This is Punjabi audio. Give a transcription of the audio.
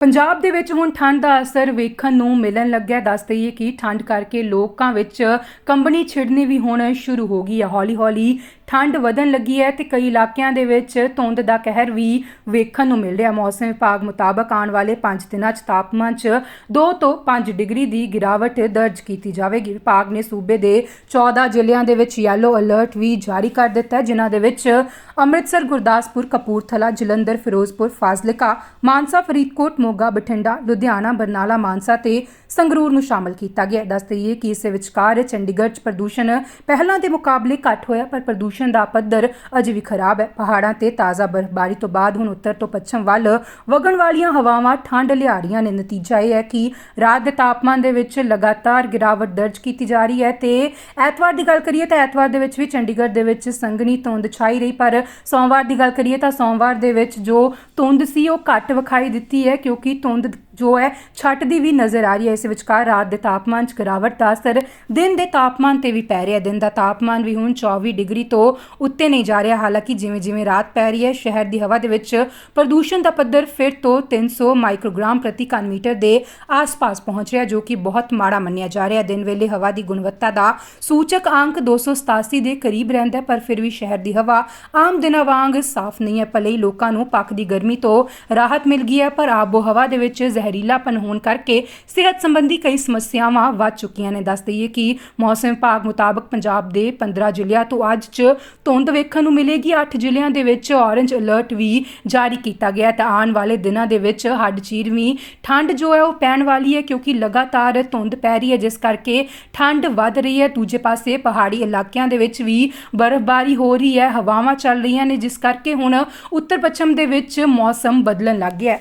ਪੰਜਾਬ ਦੇ ਵਿੱਚ ਹੁਣ ਠੰਡ ਦਾ ਅਸਰ ਵੇਖਣ ਨੂੰ ਮਿਲਣ ਲੱਗਿਆ। ਦੱਸ ਦਈਏ ਕਿ ਠੰਡ ਕਰਕੇ ਲੋਕਾਂ ਵਿੱਚ ਕੰਬਣੀ ਛਿੜਨੀ ਵੀ ਹੁਣ ਸ਼ੁਰੂ ਹੋ ਗਈ ਹੈ ਹੌਲੀ-ਹੌਲੀ ਠੰਡ ਵਧਣ ਲੱਗੀ ਹੈ ਤੇ ਕਈ ਇਲਾਕਿਆਂ ਦੇ ਵਿੱਚ ਧੁੰਦ ਦਾ ਕਹਿਰ ਵੀ ਵੇਖਣ ਨੂੰ ਮਿਲ ਰਿਹਾ। ਮੌਸਮ ਵਿਭਾਗ ਮੁਤਾਬਕ ਆਉਣ ਵਾਲੇ 5 ਦਿਨਾਂ 'ਚ ਤਾਪਮਾਨ 'ਚ 2 ਤੋਂ 5 ਡਿਗਰੀ ਦੀ ਗਿਰਾਵਟ ਦਰਜ ਕੀਤੀ ਜਾਵੇਗੀ। ਵਿਭਾਗ ਨੇ ਸੂਬੇ ਦੇ 14 ਜ਼ਿਲ੍ਹਿਆਂ ਦੇ ਵਿੱਚ ਯੈਲੋ ਅਲਰਟ ਵੀ ਜਾਰੀ ਕਰ ਦਿੱਤਾ ਹੈ, ਜਿਨ੍ਹਾਂ ਦੇ ਵਿੱਚ ਅੰਮ੍ਰਿਤਸਰ, ਗੁਰਦਾਸਪੁਰ, ਕਪੂਰਥਲਾ, ਜਲੰਧਰ, ਫਿਰੋਜ਼ਪੁਰ, ਫਾਜ਼ਿਲਕਾ, ਮਾਨਸਾ, ਫਰੀਦਕੋਟ ਮੋਗਾ ਬਠਿੰਡਾ, ਲੁਧਿਆਣਾ, ਬਰਨਾਲਾ, ਮਾਨਸਾ ਤੇ ਸੰਗਰੂਰ ਨੂੰ ਸ਼ਾਮਲ ਕੀਤਾ ਗਿਆ। ਦੱਸ ਦਈਏ ਕਿ ਇਸ ਵਿਚਕਾਰ ਚੰਡੀਗੜ੍ਹ 'ਚ ਪ੍ਰਦੂਸ਼ਣ ਪਹਿਲਾਂ ਦੇ ਮੁਕਾਬਲੇ ਘੱਟ ਹੋਇਆ, ਪਰ ਪ੍ਰਦੂਸ਼ਣ ਦਾ ਪੱਧਰ ਅਜੇ ਵੀ ਖਰਾਬ ਹੈ। ਪਹਾੜਾਂ ਤੇ ਤਾਜ਼ਾ ਬਰਫ਼ਬਾਰੀ ਤੋਂ ਬਾਅਦ ਹੁਣ ਉੱਤਰ ਤੋਂ ਪੱਛਮ ਵੱਲ ਵਗਣ ਵਾਲੀਆਂ ਹਵਾਵਾਂ ਠੰਡ ਲਿਆ ਰਹੀਆਂ ਨੇ। ਨਤੀਜਾ ਇਹ ਹੈ ਕਿ ਰਾਤ ਦੇ ਤਾਪਮਾਨ ਦੇ ਵਿੱਚ ਲਗਾਤਾਰ ਗਿਰਾਵਟ ਦਰਜ ਕੀਤੀ ਜਾ ਰਹੀ ਹੈ ਤੇ ਐਤਵਾਰ ਦੀ ਗੱਲ ਕਰੀਏ ਤਾਂ ਐਤਵਾਰ ਦੇ ਵਿੱਚ ਵੀ ਚੰਡੀਗੜ੍ਹ ਦੇ ਵਿੱਚ ਸੰਘਣੀ ਧੁੰਦ ਛਾਈ ਰਹੀ, ਪਰ ਸੋਮਵਾਰ ਦੀ ਗੱਲ ਕਰੀਏ ਤਾਂ ਸੋਮਵਾਰ ਦੇ ਵਿੱਚ ਜੋ ਧੁੰਦ ਸੀ ਉਹ ਘੱਟ ਵਿਖਾਈ ਦਿੱਤੀ ਹੈ, ਕਿਉਂਕਿ ਧੁੰਦ ਜੋ ਹੈ ਛੱਟਦੀ ਵੀ ਨਜ਼ਰ ਆ ਰਹੀ ਹੈ। ਇਸ ਵਿਚਕਾਰ ਰਾਤ ਦੇ ਤਾਪਮਾਨ 'ਚ ਗਿਰਾਵਟ ਦਾ ਅਸਰ, ਦਿਨ ਦੇ ਤਾਪਮਾਨ ਤੇ ਵੀ ਪੈ ਰਿਹਾ ਦਿਨ ਦਾ ਤਾਪਮਾਨ ਵੀ ਹੁਣ 24 ਡਿਗਰੀ ਤੋਂ ਉੱਤੇ ਨਹੀਂ ਜਾ ਰਿਹਾ। ਹਾਲਾਂਕਿ ਜਿਵੇਂ ਜਿਵੇਂ ਰਾਤ ਪੈ ਰਹੀ ਹੈ, ਸ਼ਹਿਰ ਦੀ ਹਵਾ ਦੇ ਵਿੱਚ ਪ੍ਰਦੂਸ਼ਣ ਦਾ ਪੱਧਰ ਫਿਰ ਤੋਂ 300 ਮਾਈਕਰੋਗ੍ਰਾਮ ਪ੍ਰਤੀ ਘਨਮੀਟਰ ਦੇ ਆਸ-ਪਾਸ ਪਹੁੰਚ ਰਿਹਾ ਜੋ ਕਿ ਬਹੁਤ ਮਾੜਾ ਮੰਨਿਆ ਜਾ ਰਿਹਾ ਦਿਨ ਵੇਲੇ ਹਵਾ ਦੀ ਗੁਣਵੱਤਾ ਦਾ ਸੂਚਕ ਅੰਕ 287 ਦੇ ਕਰੀਬ ਰਹਿੰਦਾ ਪਰ ਫਿਰ ਵੀ ਸ਼ਹਿਰ ਦੀ ਹਵਾ ਆਮ ਦਿਨਾਂ ਵਾਂਗ ਸਾਫ਼ ਨਹੀਂ ਹੈ। ਭਲੇ ਲੋਕਾਂ ਨੂੰ ਪੱਕ ਦੀ ਗਰਮੀ ਤੋਂ ਰਾਹਤ ਮਿਲ ਗਈ ਹੈ, ਪਰ ਆਬੋ ਹਵਾ ਦੇ ਵਿੱਚ ਜ਼ਹਿਰੀਲਾਪਨ ਹੋਣ ਕਰਕੇ ਸਿਹਤ ਸੰਬੰਧੀ ਕਈ ਸਮੱਸਿਆਵਾਂ ਵੱਧ ਚੁੱਕੀਆਂ ਨੇ। ਦੱਸ ਦਈਏ ਕਿ ਮੌਸਮ ਵਿਭਾਗ ਮੁਤਾਬਕ ਪੰਜਾਬ ਦੇ 15 ਜ਼ਿਲ੍ਹਿਆਂ ਤੋਂ ਅੱਜ 'ਚ ਧੁੰਦ ਵੇਖਣ ਨੂੰ ਮਿਲੇਗੀ। 8 ਜ਼ਿਲ੍ਹਿਆਂ ਦੇ ਵਿੱਚ ਔਰੇਂਜ ਅਲਰਟ ਵੀ ਜਾਰੀ ਕੀਤਾ ਗਿਆ ਤਾਂ ਆਉਣ ਵਾਲੇ ਦਿਨਾਂ ਦੇ ਵਿੱਚ ਹੱਡ ਚੀਰਵੀਂ ਠੰਡ ਜੋ ਹੈ ਉਹ ਪੈਣ ਵਾਲੀ ਹੈ ਕਿਉਂਕਿ ਲਗਾਤਾਰ ਧੁੰਦ ਪੈ ਰਹੀ ਹੈ, ਜਿਸ ਕਰਕੇ ਠੰਡ ਵੱਧ ਰਹੀ ਹੈ। ਦੂਜੇ ਪਾਸੇ ਪਹਾੜੀ ਇਲਾਕਿਆਂ ਦੇ ਵਿੱਚ ਵੀ ਬਰਫ਼ਬਾਰੀ ਹੋ ਰਹੀ ਹੈ, ਹਵਾਵਾਂ ਚੱਲ ਰਹੀਆਂ ਨੇ, ਜਿਸ ਕਰਕੇ ਹੁਣ ਉੱਤਰ ਪੱਛਮ ਦੇ ਵਿੱਚ ਮੌਸਮ ਬਦਲਣ ਲੱਗ ਗਿਆ ਹੈ।